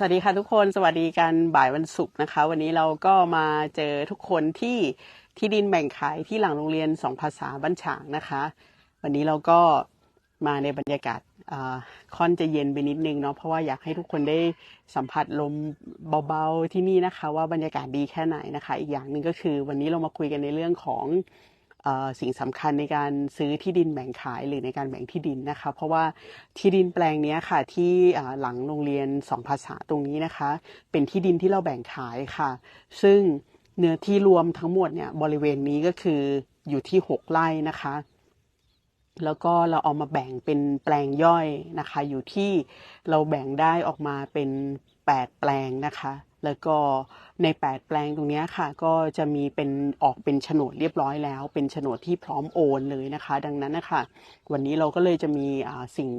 สวัสดีค่ะทุกคนสวัสดีกันบ่ายวันศุกร์นะคะ วันนี้เราก็มาเจอทุกคนที่ที่ดินแบ่งขายที่หลังโรงเรียนสองภาษาบ้านฉางนะคะ วันนี้เราก็มาในบรรยากาศค่อนจะเย็นไปนิดนึงเนาะเพราะว่าอยากให้ทุกคนได้สัมผัสลมเบาๆที่นี่นะคะ ว่าบรรยากาศดีแค่ไหนนะคะ อีกอย่างหนึ่งก็คือวันนี้เรามาคุยกันในเรื่องของ สิ่งสำคัญในการซื้อที่ดินแบ่งขายหรือในการแบ่งที่ดินนะคะ เพราะว่าที่ดินแปลงนี้ค่ะที่หลังโรงเรียนสองภาษาตรงนี้นะคะ เป็นที่ดินที่เราแบ่งขายค่ะ ซึ่งเนื้อที่รวมทั้งหมดเนี่ยบริเวณนี้ก็คืออยู่ที่หกไร่นะคะ แล้วก็เราเอามาแบ่งเป็นแปลงย่อยนะคะ อยู่ที่เราแบ่งได้ออกมาเป็น 8 แปลงนะคะ แล้วก็ใน 8 แปลงตรงนี้ค่ะ ก็จะมีเป็นออกเป็นโฉนดเรียบร้อยแล้ว เป็นโฉนดที่พร้อมโอนเลยนะคะ ดังนั้นนะคะ วันนี้เราก็เลยจะมีอ่าสิ่ง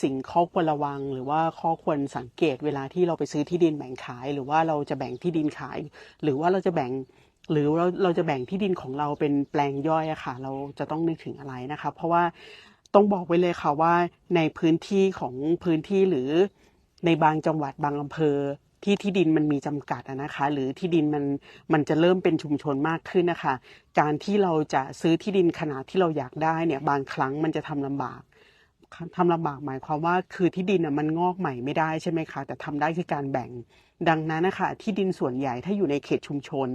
สิ่งข้อควรระวัง หรือว่าข้อควรสังเกตเวลาที่เราไปซื้อที่ดินแบ่งขาย หรือว่าเราจะแบ่งที่ดินขาย หรือว่าเราจะแบ่งหรือเราเราจะแบ่งที่ดินของเราเป็นแปลงย่อยอะค่ะ เราจะต้องนึกถึงอะไรนะคะ เพราะว่าต้องบอกไว้เลยค่ะว่าในพื้นที่ของพื้นที่หรือ ในบางจังหวัดบางอำเภอที่ที่ดินมันมีจำกัดนะคะ หรือที่ดินมันมันจะเริ่มเป็นชุมชนมากขึ้นนะคะ การที่เราจะซื้อที่ดินขนาดที่เราอยากได้เนี่ยบางครั้งมันจะทำลำบากทำลำบากหมายความว่าคือที่ดินอะมันงอกใหม่ไม่ได้ใช่ไหมคะ แต่ทำได้คือการแบ่งดังนั้นนะคะที่ดินส่วนใหญ่ถ้าอยู่ในเขตชุมชน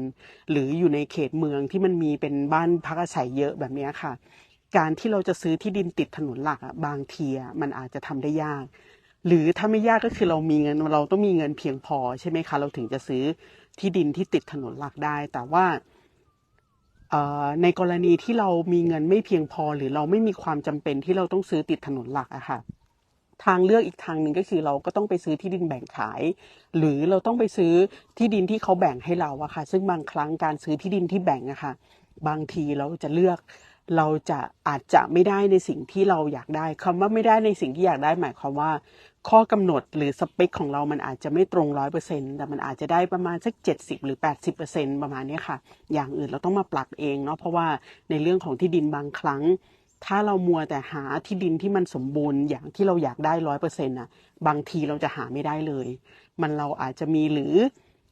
หรืออยู่ในเขตเมืองที่มันมีเป็นบ้านพักอาศัยเยอะแบบนี้ค่ะ การที่เราจะซื้อที่ดินติดถนนหลักบางทีมันอาจจะทำได้ยาก หรือถ้าไม่ยากก็คือเรามีเงินเราต้องมีเงินเพียงพอใช่ไหมคะเราถึงจะซื้อที่ดินที่ติดถนนหลักได้ แต่ว่าในกรณีที่เรามีเงินไม่เพียงพอ หรือเราไม่มีความจำเป็นที่เราต้องซื้อติดถนนหลักอะค่ะทางเลือกอีกทางหนึ่งก็คือเราก็ต้องไปซื้อที่ดินแบ่งขาย หรือเราต้องไปซื้อที่ดินที่เขาแบ่งให้เราอะค่ะ ซึ่งบางครั้งการซื้อที่ดินที่แบ่งอะค่ะ บางทีเราจะเลือกเราจะอาจจะไม่ได้ในสิ่งที่เราอยากได้คำว่าไม่ได้ในสิ่งที่อยากได้หมายความว่า ข้อกำหนดหรือสเปคของเรามันอาจจะไม่ตรงร้อยเปอร์เซ็นแต่มันอาจจะได้ประมาณสักเจ็ดสิบหรือแปดสิบเปอร์เซ็นประมาณนี้ค่ะ อย่างอื่นเราต้องมาปรับเองเนาะเพราะว่าในเรื่องของที่ดินบางครั้ง ถ้าเรามัวแต่หาที่ดินที่มันสมบูรณ์อย่างที่เราอยากได้ร้อยเปอร์เซ็นต์่ะบางทีเราจะหาไม่ได้เลย มันเราอาจจะมีหรือ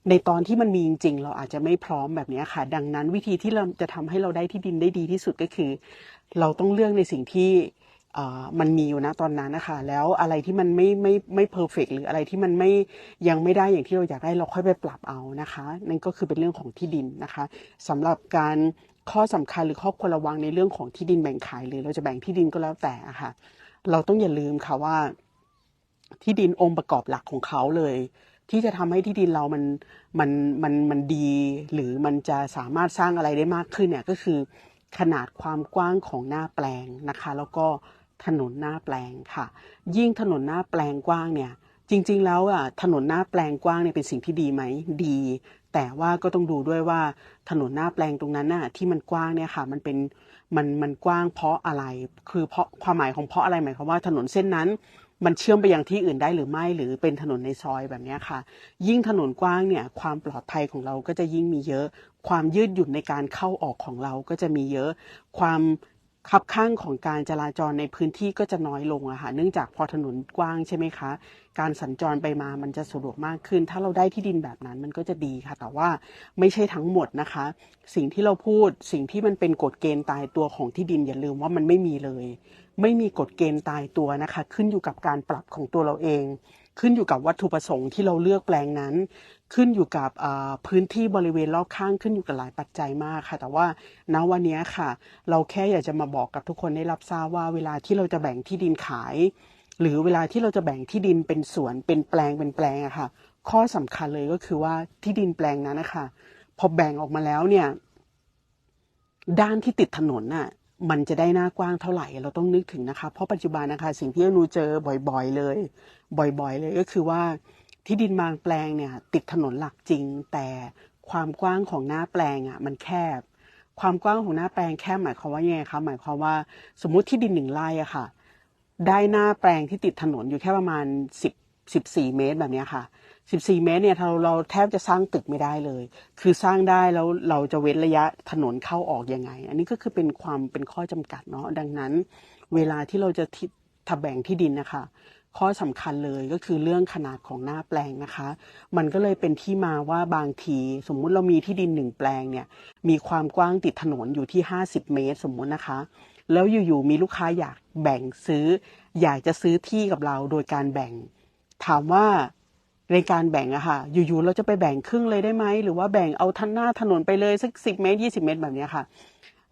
ในตอนที่มันมีจริงๆ เราอาจจะไม่พร้อมแบบนี้ค่ะ ดังนั้นวิธีที่เราจะทำให้เราได้ที่ดินได้ดีที่สุดก็คือ เราต้องเลือกในสิ่งที่ มันมีอยู่นะตอนนั้นนะคะแล้วอะไรที่มันไม่ไม่ไม่เพอร์เฟกหรืออะไรที่มันไม่ยังไม่ได้อย่างที่เราอยากได้เราค่อยไปปรับเอานะคะนั่นก็คือเป็นเรื่องของที่ดินนะคะสำหรับการข้อสำคัญหรือข้อควรระวังในเรื่องของที่ดินแบ่งขายหรือเราจะแบ่งที่ดินก็แล้วแต่ะค่ะ เราต้องอย่าลืมค่ะว่า ที่ดินองค์ประกอบหลักของเขาเลย ที่จะทำให้ที่ดินเรามันมันมันมันดี หรือมันจะสามารถสร้างอะไรได้มากขึ้นเนี่ยก็คือขนาดความกว้างของหน้าแปลงนะคะ แล้วก็ ถนนหน้าแปลงค่ะ ยิ่งถนนหน้าแปลงกว้างเนี่ยจริงๆ แล้วอะถนนหน้าแปลงกว้างเนี่ยเป็นสิ่งที่ดีไหมดี แต่ว่าก็ต้องดูด้วยว่าถนนหน้าแปลงตรงนั้นน่ะที่มันกว้างเนี่ยค่ะ มันเป็นมันมันกว้างเพราะอะไร คือเพราะความหมายของเพราะอะไรหมายความว่าถนนเส้นนั้น มันเชื่อมไปยังที่อื่นได้หรือไม่หรือเป็นถนนในซอยแบบนี้ค่ะ ยิ่งถนนกว้างเนี่ยความปลอดภัยของเราก็จะยิ่งมีเยอะ ความยืดหยุ่นในการเข้าออกของเราก็จะมีเยอะ ความ คับข้างของการจราจรในพื้นที่ก็จะน้อยลงอะค่ะ เนื่องจากพอถนนกว้างใช่ไหมคะ การสัญจรไปมามันจะสะดวกมากขึ้น ถ้าเราได้ที่ดินแบบนั้นมันก็จะดีค่ะ แต่ว่าไม่ใช่ทั้งหมดนะคะ สิ่งที่เราพูด สิ่งที่มันเป็นกฎเกณฑ์ตายตัวของที่ดินอย่าลืมว่ามันไม่มีเลย ไม่มีกฎเกณฑ์ตายตัวนะคะ ขึ้นอยู่กับการปรับของตัวเราเอง ขึ้นอยู่กับวัตถุประสงค์ที่เราเลือกแปลงนั้น ขึ้นอยู่กับพื้นที่บริเวณรอบข้างขึ้นอยู่กับหลายปัจจัยมากค่ะ แต่ว่าณวันนี้ค่ะ เราแค่อยากจะมาบอกกับทุกคนได้รับทราบว่าเวลาที่เราจะแบ่งที่ดินขาย หรือเวลาที่เราจะแบ่งที่ดินเป็นสวนเป็นแปลงเป็นแปลงอะค่ะ ข้อสำคัญเลยก็คือว่าที่ดินแปลงนั้นนะคะพอแบ่งออกมาแล้วเนี่ยด้านที่ติดถนนน่ะมันจะได้หน้ากว้างเท่าไหร่เราต้องนึกถึงนะคะ เพราะปัจจุบันนะคะ สิ่งที่อนูเจอบ่อยๆเลย บ่อยๆ เลยก็คือว่าที่ดินบางแปลงเนี่ยติดถนนหลักจริง แต่ความกว้างของหน้าแปลงอะมันแคบ ความกว้างของหน้าแปลงแคบหมายความว่ายังไงคะหมายความว่าสมมุติที่ดินหนึ่งไร่อะค่ะ ได้หน้าแปลงที่ติดถนนอยู่แค่ประมาณสิบสิบสี่เมตรแบบนี้ค่ะสิบสี่เมตรเนี่ยเราเราแทบจะสร้างตึกไม่ได้เลย คือสร้างได้แล้วเราจะเว้นระยะถนนเข้าออกยังไง อันนี้ก็คือเป็นความเป็นข้อจำกัดเนาะดังนั้น เวลาที่เราจะทิถ้าแบ่งที่ดินนะคะ ข้อสำคัญเลยก็คือเรื่องขนาดของหน้าแปลงนะคะ มันก็เลยเป็นที่มาว่าบางทีสมมุติเรามีที่ดินหนึ่งแปลงเนี่ยมีความกว้างติดถนนอยู่ที่ 50 เมตรสมมุตินะคะ แล้วอยู่ๆมีลูกค้าอยากแบ่งซื้อ อยากจะซื้อที่กับเราโดยการแบ่ง ถามว่าในการแบ่งอะค่ะ อยู่ๆเราจะไปแบ่งครึ่งเลยได้ไหม หรือว่าแบ่งเอาทันหน้าถนนไปเลยสักสิบเมตรยี่สิบเมตรแบบนี้ค่ะ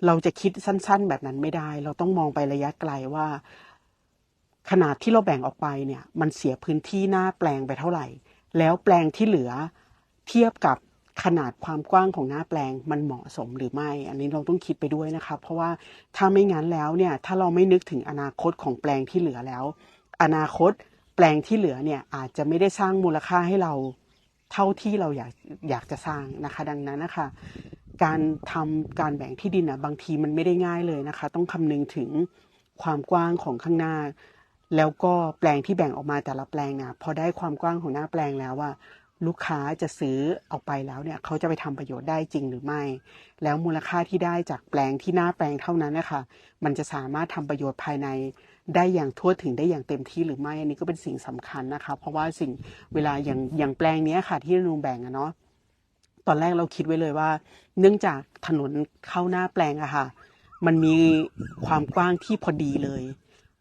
เราจะคิดสั้นๆ แบบนั้นไม่ได้ เราต้องมองไประยะไกลว่า ขนาดที่เราแบ่งออกไปเนี่ยมันเสียพื้นที่หน้าแปลงไปเท่าไหร่ แล้วแปลงที่เหลือเทียบกับขนาดความกว้างของหน้าแปลงมันเหมาะสมหรือไม่ อันนี้เราต้องคิดไปด้วยนะคะเพราะว่าถ้าไม่งั้นแล้วเนี่ยถ้าเราไม่นึกถึงอนาคตของแปลงที่เหลือแล้ว อนาคตแปลงที่เหลือเนี่ยอาจจะไม่ได้สร้างมูลค่าให้เราเท่าที่เราอยากอยากจะสร้างนะคะ ดังนั้นนะคะการทำการแบ่งที่ดินอะบางทีมันไม่ได้ง่ายเลยนะคะ ต้องคำนึงถึงความกว้างของข้างหน้า แล้วก็แปลงที่แบ่งออกมาแต่ละแปลงนะพอได้ความกว้างของหน้าแปลงแล้วว่าลูกค้าจะซื้อเอาไปแล้วเนี่ยเขาจะไปทำประโยชน์ได้จริงหรือไม่ แล้วมูลค่าที่ได้จากแปลงที่หน้าแปลงเท่านั้นนะคะมันจะสามารถทำประโยชน์ภายในได้อย่างทั่วถึงได้อย่างเต็มที่หรือไม่อันนี้ก็เป็นสิ่งสำคัญนะคะเพราะว่าสิ่งเวลาอย่างอย่างแปลงนี้ค่ะที่ลุงแบ่งอะเนาะตอนแรกเราคิดไว้เลยว่า เนื่องจากถนนเข้าหน้าแปลงอะค่ะ มันมีความกว้างที่พอดีเลย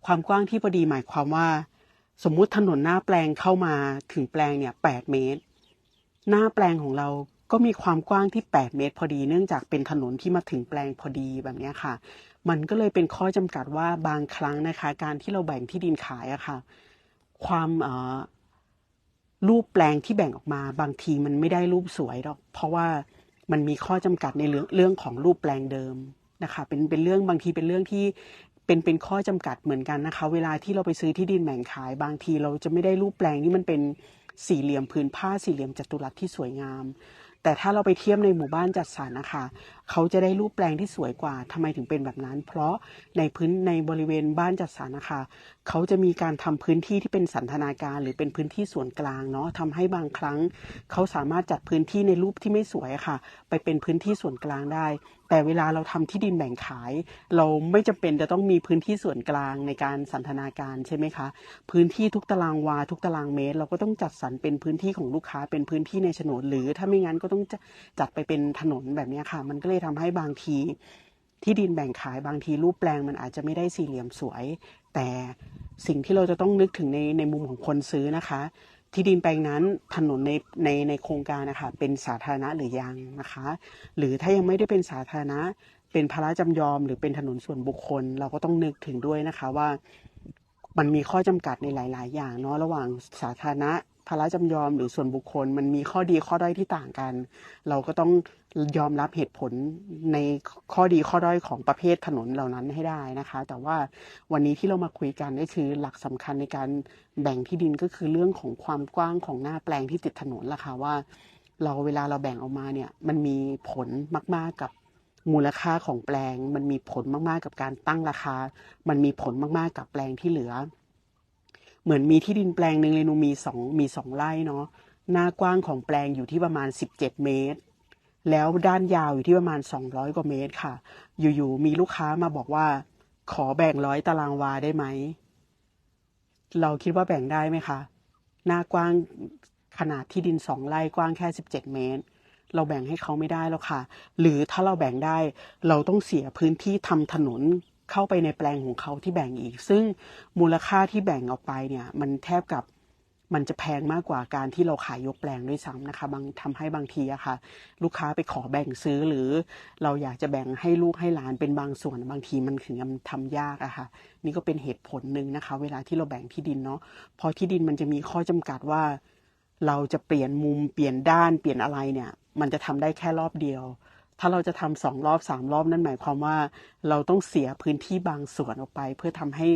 ความกว้างที่พอดีหมายความว่า สมมุติถนนหน้าแปลงเข้ามาถึงแปลงเนี่ยแปดเมตร หน้าแปลงของเราก็มีความกว้างที่ 8 เมตร พอดีเนื่องจากเป็นถนนที่มาถึงแปลงพอดีแบบนี้ค่ะ มันก็เลยเป็นข้อจำกัดว่าบางครั้งนะคะ การที่เราแบ่งที่ดินขายอะค่ะ ความรูปแปลงที่แบ่งออกมา บางทีมันไม่ได้รูปสวยหรอก เพราะว่ามันมีข้อจำกัดในเรื่องเรื่องของรูปแปลงเดิมนะคะ เป็นเป็นเรื่องบางทีเป็นเรื่องที่ เป็นเป็นข้อจำกัดเหมือนกันนะคะ เวลาที่เราไปซื้อที่ดินแบ่งขาย บางทีเราจะไม่ได้รูปแปลงที่มันเป็นสี่เหลี่ยมพื้นผ้าสี่เหลี่ยมจัตุรัสที่สวยงาม แต่ถ้าเราไปเทียบในหมู่บ้านจัดสรรนะคะ เขาจะได้รูปแปลงที่สวยกว่าทำไมถึงเป็นแบบนั้น เพราะในพื้นในบริเวณบ้านจัดสรรนะคะ เขาจะมีการทำพื้นที่ที่เป็นสันทนาการ หรือเป็นพื้นที่ส่วนกลางเนาะทำให้บางครั้ง เขาสามารถจัดพื้นที่ในรูปที่ไม่สวยะค่ะ ไปเป็นพื้นที่ส่วนกลางได้ แต่เวลาเราทำที่ดินแบ่งขาย เราไม่จำเป็นจะต้องมีพื้นที่ส่วนกลางในการสันทนาการใช่ไหมคะ พื้นที่ทุกตารางวาทุกตารางเมตร เราก็ต้องจัดสรรเป็นพื้นที่ของลูกค้าเป็นพื้นที่ในโฉนดหรือถ้าไม่งั้นก็ต้องจ,จัดไปเป็นถนนแบบนี้ค่ะ มันก็เลยทำให้บางที ที่ดินแบ่งขายบางทีรูปแปลงมันอาจจะไม่ได้สี่เหลี่ยมสวย แต่สิ่งที่เราจะต้องนึกถึงในในมุมของคนซื้อนะคะ ที่ดินแปลงนั้นถนนในในในโครงการนะคะเป็นสาธารณะหรือยังนะคะ หรือถ้ายังไม่ได้เป็นสาธารณะ เป็นพระราจำยอม หรือเป็นถนนส่วนบุคคล เราก็ต้องนึกถึงด้วยนะคะว่ามันมีข้อจำกัดในหลาย ๆ อย่างเนาะระหว่างสาธารณะ พระราชจำยอมหรือส่วนบุคคล มันมีข้อดีข้อด้อยที่ต่างกัน เราก็ต้องยอมรับเหตุผลในข้อดีข้อด้อยของประเภทถนนเหล่านั้นให้ได้นะคะ แต่ว่าวันนี้ที่เรามาคุยกันก็คือหลักสำคัญในการแบ่งที่ดินก็คือเรื่องของความกว้างของหน้าแปลงที่ติดถนนล่ะค่ะว่า เราเวลาเราแบ่งออกมาเนี่ยมันมีผลมาก ๆกับมูลค่าของแปลง มันมีผลมากๆกับการตั้งราคา มันมีผลมากๆกับแปลงที่เหลือ เหมือนมีที่ดินแปลงหนึ่งเลยหนูมีสองมีสองไร่เนาะหน้ากว้างของแปลงอยู่ที่ประมาณ 17 เมตร แล้วด้านยาวอยู่ที่ประมาณ 200 กว่าเมตรค่ะ อยู่ๆมีลูกค้ามาบอกว่า ขอแบ่งร้อยตารางวาได้ไหม เราคิดว่าแบ่งได้ไหมคะ หน้ากว้างขนาดที่ดินสองไร่กว้างแค่ 17 เมตร เราแบ่งให้เขาไม่ได้แล้วค่ะ หรือถ้าเราแบ่งได้ เราต้องเสียพื้นที่ทำถนน เข้าไปในแปลงของเขาที่แบ่งอีก ซึ่งมูลค่าที่แบ่งออกไปเนี่ย มันแทบกับมันจะแพงมากกว่าการที่เราขายยกแปลงด้วยซ้ำนะคะ บางทำให้บางทีอะค่ะ ลูกค้าไปขอแบ่งซื้อหรือเราอยากจะแบ่งให้ลูกให้หลานเป็นบางส่วนบางทีมันถึงมันทำยากอะค่ะ นี่ก็เป็นเหตุผลหนึ่งนะคะ เวลาที่เราแบ่งที่ดินเนาะพอที่ดินมันจะมีข้อจำกัดว่า เราจะเปลี่ยนมุมเปลี่ยนด้านเปลี่ยนอะไรเนี่ย มันจะทำได้แค่รอบเดียว ถ้าเราจะทำสองรอบสามรอบนั่นหมายความว่า เราต้องเสียพื้นที่บางส่วนออกไป เพื่อทำให้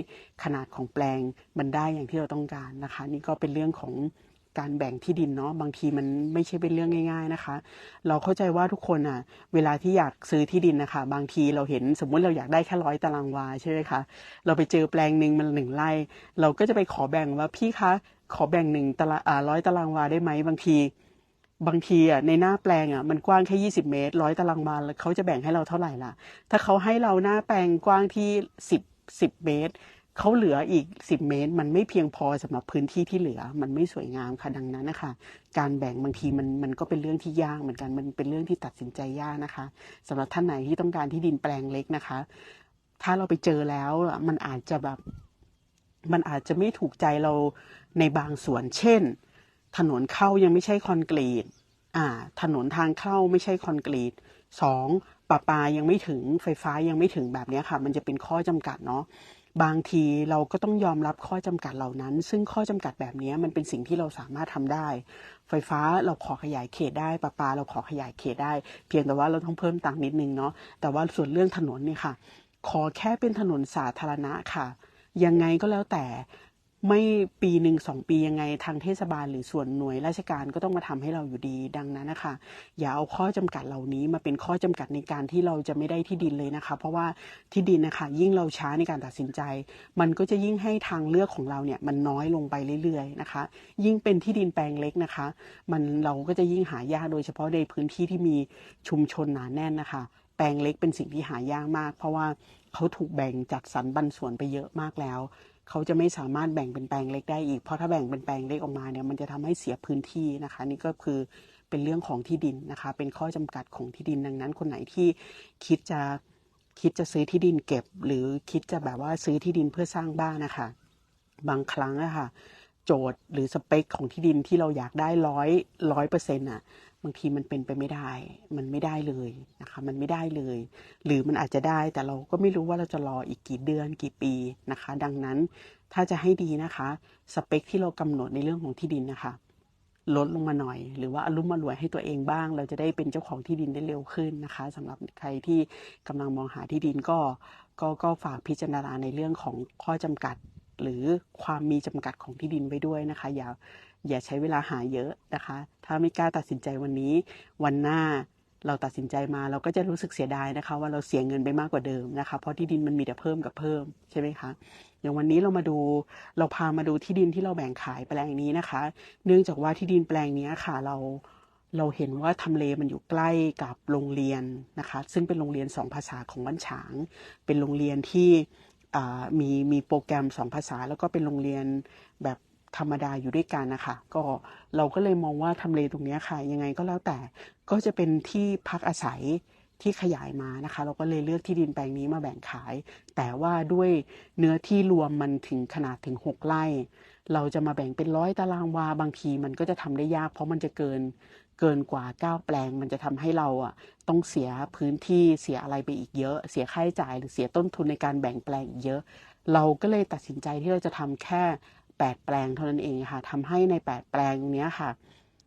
ขนาดของแปลงมันได้อย่างที่เราต้องการนะคะ นี่ก็เป็นเรื่องของการแบ่งที่ดินเนาะบางทีมันไม่ใช่เป็นเรื่องง่าย ๆนะคะ เราเข้าใจว่าทุกคนอะ เวลาที่อยากซื้อที่ดินนะคะ บางทีเราเห็นสมมุติเราอยากได้แค่ร้อยตารางวาใช่ไหมคะเราไปเจอแปลงหนึ่งมันหนึ่งไร่เราก็จะไปขอแบ่งว่าพี่คะขอแบ่งหนึ่งตารางร้อยตารางวาได้ไหมบางที บางทีอะในหน้าแปลงอะมันกว้างแค่ยี่สิบเมตรร้อยตารางวาแล้วเขาจะแบ่งให้เราเท่าไหร่ล่ะ ถ้าเขาให้เราหน้าแปลงกว้างที่สิบสิบเมตรเขาเหลืออีก 10 เมตร มันไม่เพียงพอสำหรับพื้นที่ที่เหลือ มันไม่สวยงามค่ะดังนั้นนะคะ การแบ่งบางทีมันมันก็เป็นเรื่องที่ยากเหมือนกันมันเป็นเรื่องที่ตัดสินใจยากนะคะสำหรับท่านไหนที่ต้องการที่ดินแปลงเล็กนะคะ ถ้าเราไปเจอแล้วมันอาจจะแบบมันอาจจะไม่ถูกใจเราในบางส่วนเช่น ถนนเข้ายังไม่ใช่คอนกรีตอ่า ถนนทางเข้าไม่ใช่คอนกรีตสองประปายังไม่ถึงไฟฟ้ายังไม่ถึงแบบนี้ค่ะ มันจะเป็นข้อจำกัดเนาะบางทีเราก็ต้องยอมรับข้อจำกัดเหล่านั้น ซึ่งข้อจำกัดแบบนี้มันเป็นสิ่งที่เราสามารถทำได้ ไฟฟ้าเราขอขยายเขตได้ประปาเราขอขยายเขตได้ เพียงแต่ว่าเราต้องเพิ่มตังค์นิดนึงเนาะแต่ว่าส่วนเรื่องถนนเนี่ยค่ะ ขอแค่เป็นถนนสาธารณะค่ะ ยังไงก็แล้วแต่ ไม่ปีหนึ่งสองปียังไงทางเทศบาลหรือส่วนหน่วยราชการก็ต้องมาทำให้เราอยู่ดีดังนั้นนะคะ อย่าเอาข้อจำกัดเหล่านี้มาเป็นข้อจำกัดในการที่เราจะไม่ได้ที่ดินเลยนะคะ เพราะว่าที่ดินนะคะยิ่งเราช้าในการตัดสินใจ มันก็จะยิ่งให้ทางเลือกของเราเนี่ยมันน้อยลงไปเรื่อยๆนะคะ ยิ่งเป็นที่ดินแปลงเล็กนะคะ มันเราก็จะยิ่งหายากโดยเฉพาะในพื้นที่ที่มีชุมชนหนาแน่นนะคะ แปลงเล็กเป็นสิ่งที่หายากมาก เพราะว่าเขาถูกแบ่งจัดสรรปันส่วนไปเยอะมากแล้ว เขาจะไม่สามารถแบ่งเป็นแปลงเล็กได้อีก เพราะถ้าแบ่งเป็นแปลงเล็กออกมาเนี่ยมันจะทำให้เสียพื้นที่นะคะ นี่ก็คือเป็นเรื่องของที่ดินนะคะ เป็นข้อจำกัดของที่ดินดังนั้น คนไหนที่คิดจะคิดจะซื้อที่ดินเก็บ หรือคิดจะแบบว่าซื้อที่ดินเพื่อสร้างบ้านนะคะ บางครั้งอะค่ะโจทย์หรือสเปคของที่ดินที่เราอยากได้ร้อยร้อยเปอร์เซ็นต์อะ บางทีมันเป็นไปไม่ได้ มันไม่ได้เลยนะคะ มันไม่ได้เลย หรือมันอาจจะได้แต่เราก็ไม่รู้ว่าเราจะรออีกกี่เดือนกี่ปีนะคะ ดังนั้นถ้าจะให้ดีนะคะ สเปคที่เรากำหนดในเรื่องของที่ดินนะคะ ลดลงมาหน่อย หรือว่าอารมณ์มารวยให้ตัวเองบ้าง เราจะได้เป็นเจ้าของที่ดินได้เร็วขึ้นนะคะสำหรับใครที่กำลังมองหาที่ดินก็ก็ก็ฝากพิจารณาในเรื่องของข้อจำกัด หรือความมีจำกัดของที่ดินไว้ด้วยนะคะอย่า อย่าใช้เวลาหาเยอะนะคะ ถ้าไม่กล้าตัดสินใจวันนี้ วันหน้าเราตัดสินใจมาเราก็จะรู้สึกเสียดายนะคะ ว่าเราเสียเงินไปมากกว่าเดิมนะคะ เพราะที่ดินมันมีแต่เพิ่มกับเพิ่มใช่ไหมคะอย่างวันนี้เรามาดูเราพามาดูที่ดินที่เราแบ่งขายแปลงนี้นะคะ เนื่องจากว่าที่ดินแปลงนี้ค่ะเราเราเห็นว่าทำเลมันอยู่ใกล้กับโรงเรียนนะคะ ซึ่งเป็นโรงเรียนสองภาษาของบ้านฉาง เป็นโรงเรียนที่มีมีโปรแกรมสองภาษา แล้วก็เป็นโรงเรียนแบบ ธรรมดาอยู่ด้วยกันนะคะ ก็เราก็เลยมองว่าทำเลตรงนี้ค่ะ ยังไงก็แล้วแต่ก็จะเป็นที่พักอาศัยที่ขยายมานะคะ เราก็เลยเลือกที่ดินแปลงนี้มาแบ่งขาย แต่ว่าด้วยเนื้อที่รวมมันถึงขนาดถึง 6ไร่ เราจะมาแบ่งเป็นร้อยตารางวาบางทีมันก็จะทำได้ยาก เพราะมันจะเกินเกินกว่า 9 แปลง มันจะทำให้เราอะต้องเสียพื้นที่เสียอะไรไปอีกเยอะ เสียค่าใช้จ่ายหรือเสียต้นทุนในการแบ่งแปลงอีกเยอะ เราก็เลยตัดสินใจที่เราจะทำแค่ 8 แปลงเท่านั้นเองค่ะทำให้ใน 8 แปลงเนี้ค่ะ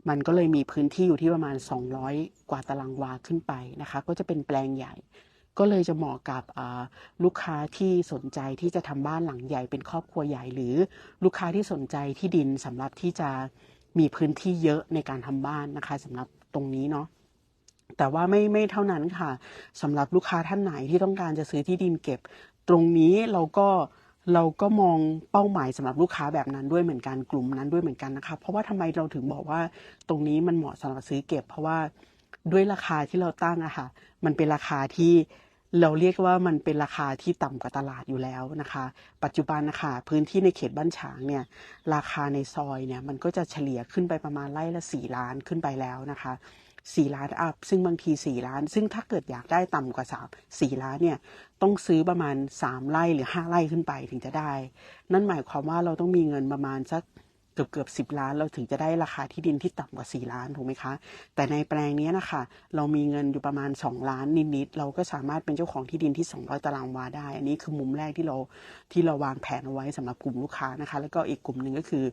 มันก็เลยมีพื้นที่อยู่ที่ประมาณ 200 กว่าตารางวาขึ้นไปนะคะ ก็จะเป็นแปลงใหญ่ ก็เลยจะเหมาะกับลูกค้าที่สนใจที่จะทำบ้านหลังใหญ่เป็นครอบครัวใหญ่ หรือลูกค้าที่สนใจที่ดินสำหรับที่จะมีพื้นที่เยอะในการทำบ้านนะคะสำหรับตรงนี้เนาะแต่ว่าไม่ไม่เท่านั้นค่ะสำหรับลูกค้าท่านไหนที่ต้องการจะซื้อที่ดินเก็บ ตรงนี้เราก็ เราก็มองเป้าหมายสำหรับลูกค้าแบบนั้นด้วยเหมือนกันกลุ่มนั้นด้วยเหมือนกันนะคะเพราะว่าทำไมเราถึงบอกว่าตรงนี้มันเหมาะสำหรับซื้อเก็บ เพราะว่าด้วยราคาที่เราตั้งอะค่ะ มันเป็นราคาที่เราเรียกว่ามันเป็นราคาที่ต่ำกว่าตลาดอยู่แล้วนะคะ ปัจจุบันนะคะพื้นที่ในเขตบ้านฉางเนี่ยราคาในซอยเนี่ยมันก็จะเฉลี่ยขึ้นไปประมาณไร่ละสี่ล้านขึ้นไปแล้วนะคะ สี่ล้านอัพ ซึ่งบางทีสี่ล้าน ซึ่งถ้าเกิดอยากได้ต่ำกว่าสามสี่ล้านเนี่ย ต้องซื้อประมาณสามไร่หรือห้าไร่ขึ้นไปถึงจะได้ นั่นหมายความว่าเราต้องมีเงินประมาณสักเกือบเกือบสิบล้านเราถึงจะได้ราคาที่ดินที่ต่ำกว่า 4 ล้านถูกไหมคะ แต่ในแปลงนี้นะคะ เรามีเงินอยู่ประมาณ 2 ล้านนิดๆเราก็สามารถเป็นเจ้าของที่ดินที่ 200 ตารางวาได้ อันนี้คือมุมแรกที่เราที่เราวางแผนเอาไว้สำหรับกลุ่มลูกค้านะคะ แล้วก็อีกกลุ่มหนึ่งก็คือ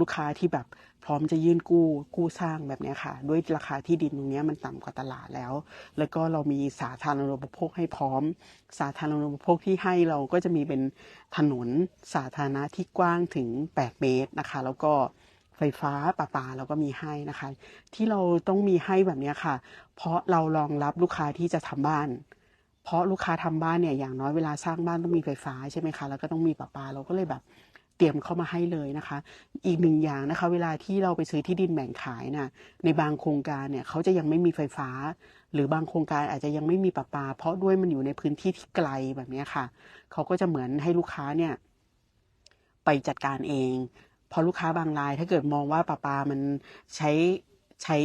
ลูกค้าที่แบบ พร้อมจะยื่นกู้กู้สร้างแบบนี้ค่ะ ด้วยราคาที่ดินตรงนี้มันต่ำกว่าตลาดแล้ว แล้วก็เรามีสาธารณูปโภคให้พร้อม สาธารณูปโภคที่ให้เราก็จะมีเป็นถนนสาธารณะที่กว้างถึง 8 เมตรนะคะ แล้วก็ไฟฟ้าประปาเราก็มีให้นะคะ ที่เราต้องมีให้แบบนี้ค่ะ เพราะเรารองรับลูกค้าที่จะทำบ้านเพราะลูกค้าทำบ้านเนี่ยอย่างน้อยเวลาสร้างบ้านต้องมีไฟฟ้าใช่ไหมคะแล้วก็ต้องมีประปาเราก็เลยแบบ เตรียมเข้ามาให้เลยนะคะ อีกหนึ่งอย่างนะคะ เวลาที่เราไปซื้อที่ดินแบ่งขายน่ะในบางโครงการเนี่ยเขาจะยังไม่มีไฟฟ้า หรือบางโครงการอาจจะยังไม่มีประปา เพราะด้วยมันอยู่ในพื้นที่ที่ไกลแบบนี้ค่ะ เขาก็จะเหมือนให้ลูกค้าเนี่ยไปจัดการเองเพราะลูกค้าบางราย ถ้าเกิดมองว่าปลาปามันใช้ใช้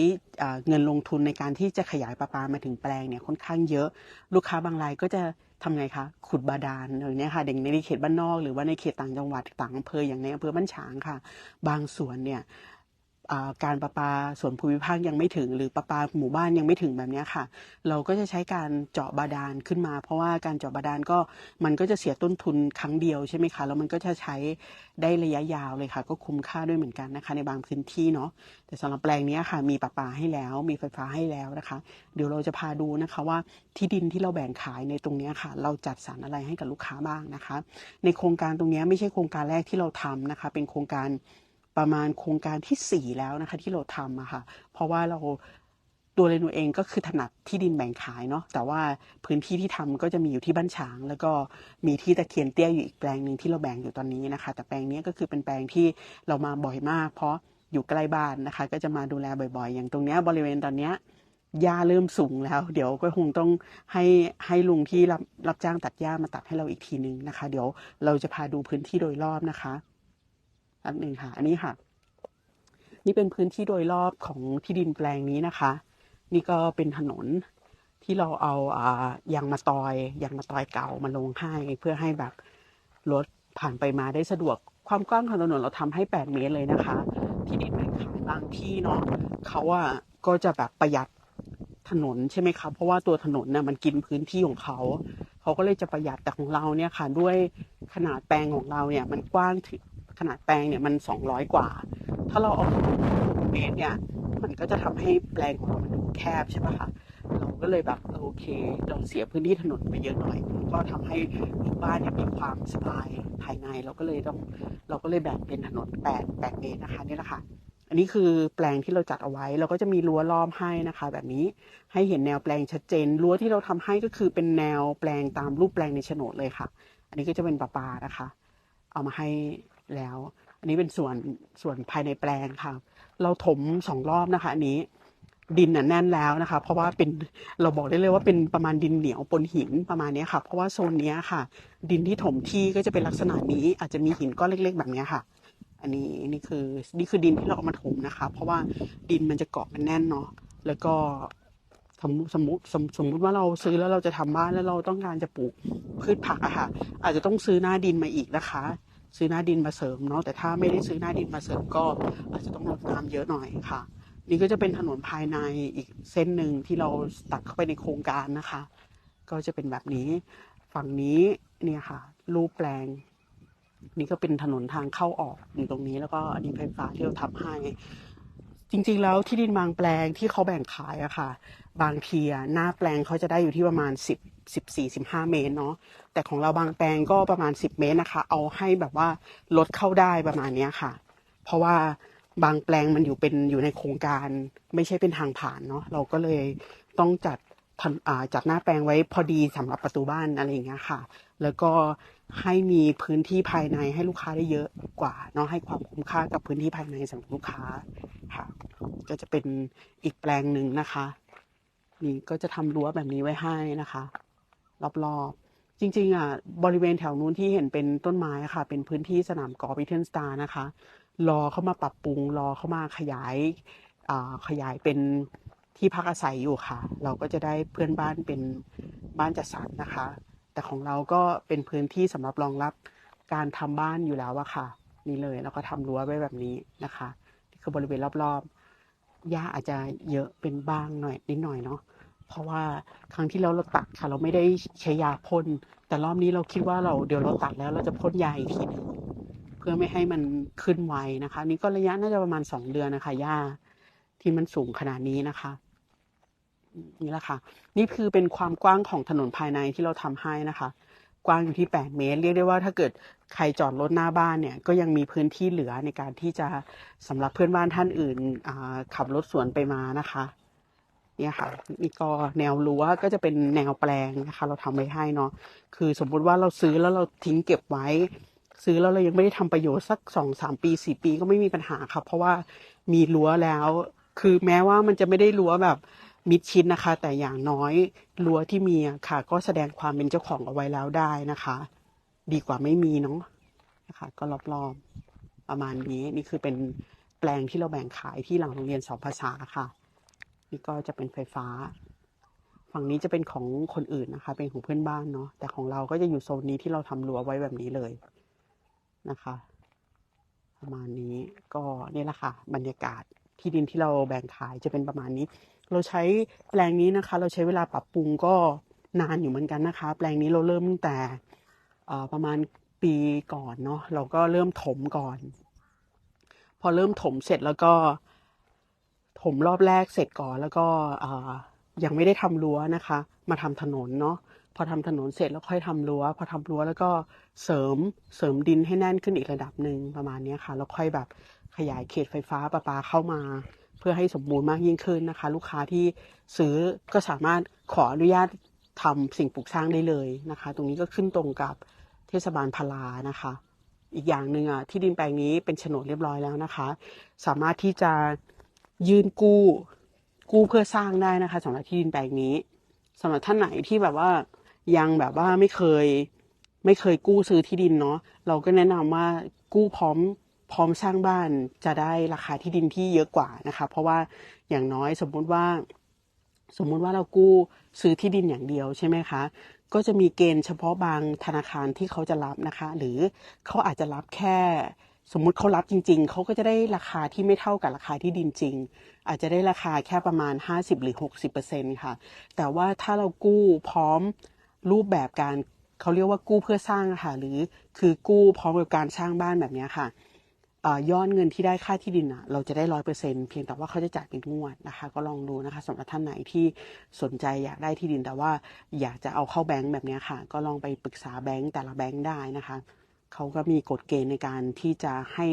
เงินลงทุนในการที่จะขยายปลาปามาถึงแปลงเนี่ยค่อนข้างเยอะ ลูกค้าบางรายก็จะ ทำไงคะ ขุดบาดาลอย่างเนี้ยค่ะเด็กในเขตบ้านนอกหรือว่าในเขตต่างจังหวัดต่างอำเภออย่างในอำเภอบ้านฉางค่ะ บางส่วนเนี่ย การประปาส่วนภูมิภาคยังไม่ถึง หรือประปาหมู่บ้านยังไม่ถึงแบบนี้ค่ะ เราก็จะใช้การเจาะบาดาลขึ้นมา เพราะว่าการเจาะบาดาลก็มันก็จะเสียต้นทุนครั้งเดียวใช่ไหมคะแล้วมันก็จะใช้ได้ระยะยาวเลยค่ะ ก็คุ้มค่าด้วยเหมือนกันนะคะ ในบางพื้นที่เนาะแต่สำหรับแปลงนี้ค่ะ มีประปาให้แล้ว มีไฟฟ้าให้แล้วนะคะ เดี๋ยวเราจะพาดูนะคะว่าที่ดินที่เราแบ่งขายในตรงนี้ค่ะ เราจัดสรรอะไรให้กับลูกค้าบ้างนะคะ ในโครงการตรงนี้ไม่ใช่โครงการแรกที่เราทำนะคะ เป็นโครงการ ประมาณโครงการที่สี่แล้วนะคะที่เราทำอะค่ะ เพราะว่าเราตัวเรนูเองก็คือถนัดที่ดินแบ่งขายเนาะแต่ว่าพื้นที่ที่ทำก็จะมีอยู่ที่บ้านฉาง แล้วก็มีที่ตะเคียนเตี้ยอยู่อีกแปลงหนึ่งที่เราแบ่งอยู่ตอนนี้นะคะ แต่แปลงนี้ก็คือเป็นแปลงที่เรามาบ่อยมาก เพราะอยู่ใกล้บ้านนะคะ ก็จะมาดูแลบ่อยๆ อย่างตรงเนี้ยบริเวณตอนเนี้ยหญ้าเริ่มสูงแล้ว เดี๋ยวก็คงต้องให้ให้ลุงที่รับรับจ้างตัดหญ้ามาตัดให้เราอีกทีนึงนะคะ เดี๋ยวเราจะพาดูพื้นที่โดยรอบนะคะ อันหนึ่งค่ะ อันนี้ค่ะ นี่เป็นพื้นที่โดยรอบของที่ดินแปลงนี้นะคะ นี่ก็เป็นถนนที่เราเอาอ่ายางมาตอยยางมาตอยเก่ามาลงให้เพื่อให้แบบรถผ่านไปมาได้สะดวกความกว้างของถนนเราทำให้ 8 เมตรเลยนะคะ ที่ดินแบ่งขายบางที่เนาะเขาอะก็จะแบบประหยัดถนนใช่ไหมคะเพราะว่าตัวถนนน่ะมันกินพื้นที่ของเขาเขาก็เลยจะประหยัดแต่ของเราเนี่ยค่ะ ด้วยขนาดแปลงของเราเนี่ย มันกว้างถึง ขนาดแปลงเนี่ยมัน 200 กว่า ถ้าเราเอาเมตรเนี่ย มันก็จะทำให้แปลงของเรามันดูแคบใช่ปะคะเราก็เลยแบบโอเค เราเสียพื้นที่ถนนไปเยอะหน่อย ก็ทำให้ลูกบ้านเนี่ยมีความสบายภายใน เราก็เลยต้องเราก็เลยแบ่งเป็นถนน8 8เมตรนะคะนี่แหละค่ะอันนี้คือแปลงที่เราจัดเอาไว้ เราก็จะมีรั้วล้อมให้นะคะ แบบนี้ให้เห็นแนวแปลงชัดเจนรั้วที่เราทำให้ก็คือเป็นแนวแปลงตามรูปแปลงในโฉนดเลยค่ะ อันนี้ก็จะเป็นประปานะคะ เอามาให้ แล้ว อันนี้เป็นส่วนส่วนภายในแปลงค่ะ เราถมสองรอบนะคะ อันนี้ดินน่ะแน่นแล้วนะคะ เพราะว่าเป็นเราบอกได้เลยว่าเป็นประมาณดินเหนียวปนหินประมาณนี้ค่ะ เพราะว่าโซนนี้ค่ะ ดินที่ถมที่ก็จะเป็นลักษณะนี้ อาจจะมีหินก้อนเล็ก ๆ แบบนี้ค่ะ อันนี้นี่คือนี่คือดินที่เราเอามาถมนะคะ เพราะว่าดินมันจะเกาะมันแน่นเนาะแล้วก็สมมุสมมติสมสมมติว่าเราซื้อแล้วเราจะทำบ้านแล้วเราต้องการจะปลูกพืชผักอะค่ะ อาจจะต้องซื้อหน้าดินมาอีกนะคะ ซื้อหน้าดินมาเสริมเนาะแต่ถ้าไม่ได้ซื้อหน้าดินมาเสริมก็อาจจะต้องรดน้ำเยอะหน่อยค่ะ นี่ก็จะเป็นถนนภายในอีกเส้นหนึ่งที่เราตัดเข้าไปในโครงการนะคะ ก็จะเป็นแบบนี้ฝั่งนี้เนี่ยค่ะ รูปแปลง นี่ก็เป็นถนนทางเข้าออกอยู่ตรงนี้แล้วก็อันนี้ไฟฟ้าที่เราทำให้ จริงๆแล้วที่ดินบางแปลงที่เขาแบ่งขายอะค่ะ บางทีหน้าแปลงเขาจะได้อยู่ที่ประมาณ10 14 15 เมตรเนาะแต่ของเราบางแปลงก็ประมาณ 10 เมตรนะคะ เอาให้แบบว่ารถเข้าได้ประมาณเนี้ยค่ะ เพราะว่าบางแปลงมันอยู่เป็นอยู่ในโครงการไม่ใช่เป็นทางผ่านเนาะเราก็เลยต้องจัดทำจัดหน้าแปลงไว้พอดีสำหรับประตูบ้านอะไรอย่างเงี้ยค่ะ แล้วก็ให้มีพื้นที่ภายในให้ลูกค้าได้เยอะกว่าเนาะให้ความคุ้มค่ากับพื้นที่ภายในสำหรับลูกค้าค่ะ ก็จะเป็นอีกแปลงหนึ่งนะคะ นี่ก็จะทำรั้วแบบนี้ไว้ให้นะคะ รอบๆ จริง ๆ อะ บริเวณแถวนู้นที่เห็นเป็นต้นไม้ค่ะ เป็นพื้นที่สนามกอล์ฟวิเทนสตาร์นะคะ รอเข้ามาปรับปรุง รอเข้ามาขยายขยายเป็นที่พักอาศัยอยู่ค่ะ เราก็จะได้เพื่อนบ้านเป็นบ้านจัดสรรนะคะ แต่ของเราก็เป็นพื้นที่สำหรับรองรับการทำบ้านอยู่แล้วอะค่ะ นี่เลยแล้วก็ทำรั้วไว้แบบนี้นะคะนี่คือบริเวณรอบๆหญ้าอาจจะเยอะเป็นบ้างหน่อยนิดหน่อยเนาะ เพราะว่าครั้งที่แล้วเราตัดค่ะ เราไม่ได้ใช้ยาพ่นแต่รอบนี้เราคิดว่าเราเดี๋ยวเราตัดแล้วเราจะพ่นยาอีกทีหนึ่งเพื่อไม่ให้มันขึ้นไวนะคะ นี่ก็ระยะน่าจะประมาณสองเดือนนะคะหญ้าที่มันสูงขนาดนี้นะคะนี่แหละค่ะ นี่คือเป็นความกว้างของถนนภายในที่เราทำให้นะคะ กว้างอยู่ที่ 8 เมตร เรียกได้ว่าถ้าเกิดใครจอดรถหน้าบ้านเนี่ย ก็ยังมีพื้นที่เหลือในการที่จะสำหรับเพื่อนบ้านท่านอื่นขับรถสวนไปมานะคะ เนี่ยค่ะนี่ก็แนวรั้วก็จะเป็นแนวแปลงนะคะ เราทำไว้ให้เนาะคือสมมุติว่าเราซื้อแล้วเราทิ้งเก็บไว้ ซื้อแล้วเรายังไม่ได้ทำประโยชน์สักสองสามปีสี่ปีก็ไม่มีปัญหาค่ะเพราะว่ามีรั้วแล้ว คือแม้ว่ามันจะไม่ได้รั้วแบบมิดชิดนะคะ แต่อย่างน้อยรั้วที่มีค่ะ ก็แสดงความเป็นเจ้าของเอาไว้แล้วได้นะคะ ดีกว่าไม่มีเนาะนะคะ ก็รอบๆประมาณนี้นี่คือเป็นแปลงที่เราแบ่งขายที่หลังโรงเรียนสองภาษาค่ะ นี่ก็จะเป็นไฟฟ้า ฝั่งนี้จะเป็นของคนอื่นนะคะ เป็นของเพื่อนบ้านเนาะแต่ของเราก็จะอยู่โซนนี้ที่เราทำรั้วไว้แบบนี้เลยนะคะ ประมาณนี้ก็เนี่ยแหละค่ะ บรรยากาศที่ดินที่เราแบ่งขายจะเป็นประมาณนี้ เราใช้แปลงนี้นะคะ เราใช้เวลาปรับปรุงก็นานอยู่เหมือนกันนะคะ แปลงนี้เราเริ่มตั้งแต่ประมาณปีก่อนเนาะเราก็เริ่มถมก่อน พอเริ่มถมเสร็จแล้วก็ ถมรอบแรกเสร็จก่อนแล้วก็ยังไม่ได้ทำรั้วนะคะ มาทำถนนเนาะพอทำถนนเสร็จแล้วค่อยทำรั้ว พอทำรั้วแล้วก็เสริมเสริมดินให้แน่นขึ้นอีกระดับหนึ่งประมาณนี้ค่ะ แล้วค่อยแบบขยายเขตไฟฟ้าประปาเข้ามา เพื่อให้สมบูรณ์มากยิ่งขึ้นนะคะ ลูกค้าที่ซื้อก็สามารถขออนุญาตทำสิ่งปลูกสร้างได้เลยนะคะ ตรงนี้ก็ขึ้นตรงกับเทศบาลพลานะคะ อีกอย่างหนึ่งอะที่ดินแปลงนี้เป็นโฉนดเรียบร้อยแล้วนะคะ สามารถที่จะ ยื่นกู้ กู้เพื่อสร้างได้นะคะสำหรับที่ดินแปลงนี้สำหรับท่านไหนที่แบบว่ายังแบบว่าไม่เคย ไม่เคยกู้ซื้อที่ดินเนาะเราก็แนะนำว่ากู้พร้อมพร้อมสร้างบ้านจะได้ราคาที่ดินที่เยอะกว่านะคะ เพราะว่าอย่างน้อยสมมุติว่า สมมุติว่าเรากู้ซื้อที่ดินอย่างเดียวใช่ไหมคะก็จะมีเกณฑ์เฉพาะบางธนาคารที่เขาจะรับนะคะ หรือเขาอาจจะรับแค่ สมมุติเขารับจริง ๆ เขาก็จะได้ราคาที่ไม่เท่ากับราคาที่ดินจริง อาจจะได้ราคาแค่ประมาณ 50 หรือ 60%ค่ะ แต่ว่าถ้าเรากู้พร้อมรูปแบบการเขาเรียกว่ากู้เพื่อสร้างค่ะ หรือคือกู้พร้อมกับการสร้างบ้านแบบนี้ค่ะยอดเงินที่ได้ค่าที่ดินอะ เราจะได้ร้อยเปอร์เซ็นเพียงแต่ว่าเขาจะจ่ายเป็นงวดนะคะ ก็ลองดูนะคะสำหรับท่านไหนที่สนใจอยากได้ที่ดินแต่ว่าอยากจะเอาเข้าแบงก์แบบนี้ค่ะ ก็ลองไปปรึกษาแบงก์แต่ละแบงก์ได้นะคะ เขาก็มีกฎเกณฑ์ในการที่จะให้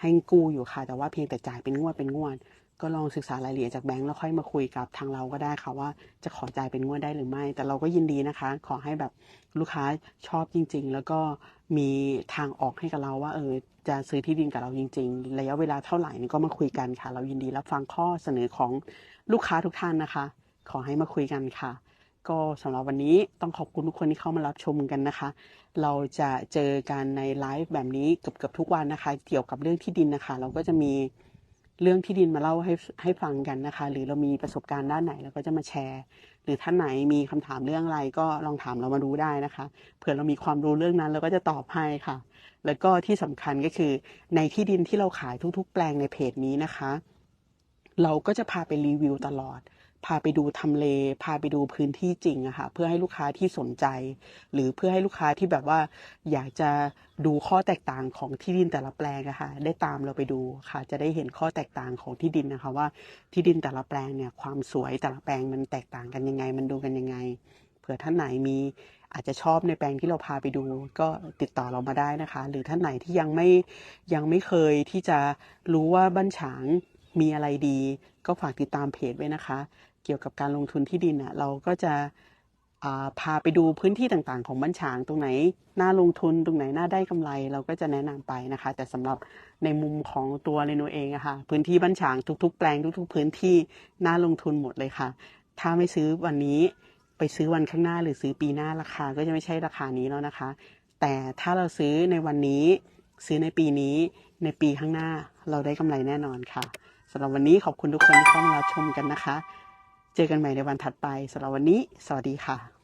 ให้กู้อยู่ค่ะ แต่ว่าเพียงแต่จ่ายเป็นงวดเป็นงวด ก็ลองศึกษารายละเอียดจากแบงก์แล้วค่อยมาคุยกับทางเราก็ได้ค่ะว่าจะขอจ่ายเป็นงวดได้หรือไม่ แต่เราก็ยินดีนะคะ ขอให้แบบลูกค้าชอบจริง ๆ แล้วก็มีทางออกให้กับเราว่าเออจะซื้อที่ดินกับเราจริง ๆ ระยะเวลาเท่าไหร่นี่ก็มาคุยกันค่ะ เรายินดีรับฟังข้อเสนอของลูกค้าทุกท่านนะคะ ขอให้มาคุยกันค่ะ ก็สำหรับวันนี้ต้องขอบคุณทุกคนที่เข้ามารับชมกันนะคะ เราจะเจอกันในไลฟ์แบบนี้เกือบๆทุกวันนะคะ เกี่ยวกับเรื่องที่ดินนะคะ เราก็จะมีเรื่องที่ดินมาเล่าให้ให้ฟังกันนะคะ หรือเรามีประสบการณ์ด้านไหนเราก็จะมาแชร์ หรือท่านไหนมีคำถามเรื่องอะไรก็ลองถามเรามาดูได้นะคะเผื่อเรามีความรู้เรื่องนั้นเราก็จะตอบให้ค่ะ แล้วก็ที่สำคัญก็คือในที่ดินที่เราขายทุก ๆ แปลงในเพจนี้นะคะ เราก็จะพาไปรีวิวตลอด พาไปดูทำเล พาไปดูพื้นที่จริงอะค่ะเพื่อให้ลูกค้าที่สนใจ หรือเพื่อให้ลูกค้าที่แบบว่า อยากจะดูข้อแตกต่างของที่ดินแต่ละแปลงอะค่ะได้ตามเราไปดูค่ะ จะได้เห็นข้อแตกต่างของที่ดินนะคะว่าที่ดินแต่ละแปลงเนี่ยความสวยแต่ละแปลงมันแตกต่างกันยังไง มันดูกันยังไง เผื่อท่านไหนมีอาจจะชอบในแปลงที่เราพาไปดู ก็ติดต่อเรามาได้นะคะ หรือท่านไหนที่ยังไม่ยังไม่เคยที่จะรู้ว่าบ้านฉางมีอะไรดี ก็ฝากติดตามเพจไว้นะคะ เกี่ยวกับการลงทุนที่ดินอะเราก็จะาพาไปดูพื้นที่ต่างๆ ของบ้านฉางตรงไหนน่าลงทุนตรงไหนน่าได้กำไร เราก็จะแนะนำไปนะคะ แต่สำหรับในมุมของตัวเรโนเองอะค่ะพื้นที่บ้านฉางทุก ๆ แปลงทุก ๆ พื้นที่น่าลงทุนหมดเลยค่ะ ถ้าไม่ซื้อวันนี้ไปซื้อวันข้างหน้าหรือซื้อปีหน้าราคาก็จะไม่ใช่ราคานี้แล้วนะคะ แต่ถ้าเราซื้อในวันนี้ซื้อในปีนี้ในปีข้างหน้าเราได้กำไรแน่นอนค่ะสำหรับวันนี้ขอบคุณทุกคนที่เข้ามารับชมกันนะคะ เจอกันใหม่ในวันถัดไปสำหรับวันนี้ สวัสดีค่ะ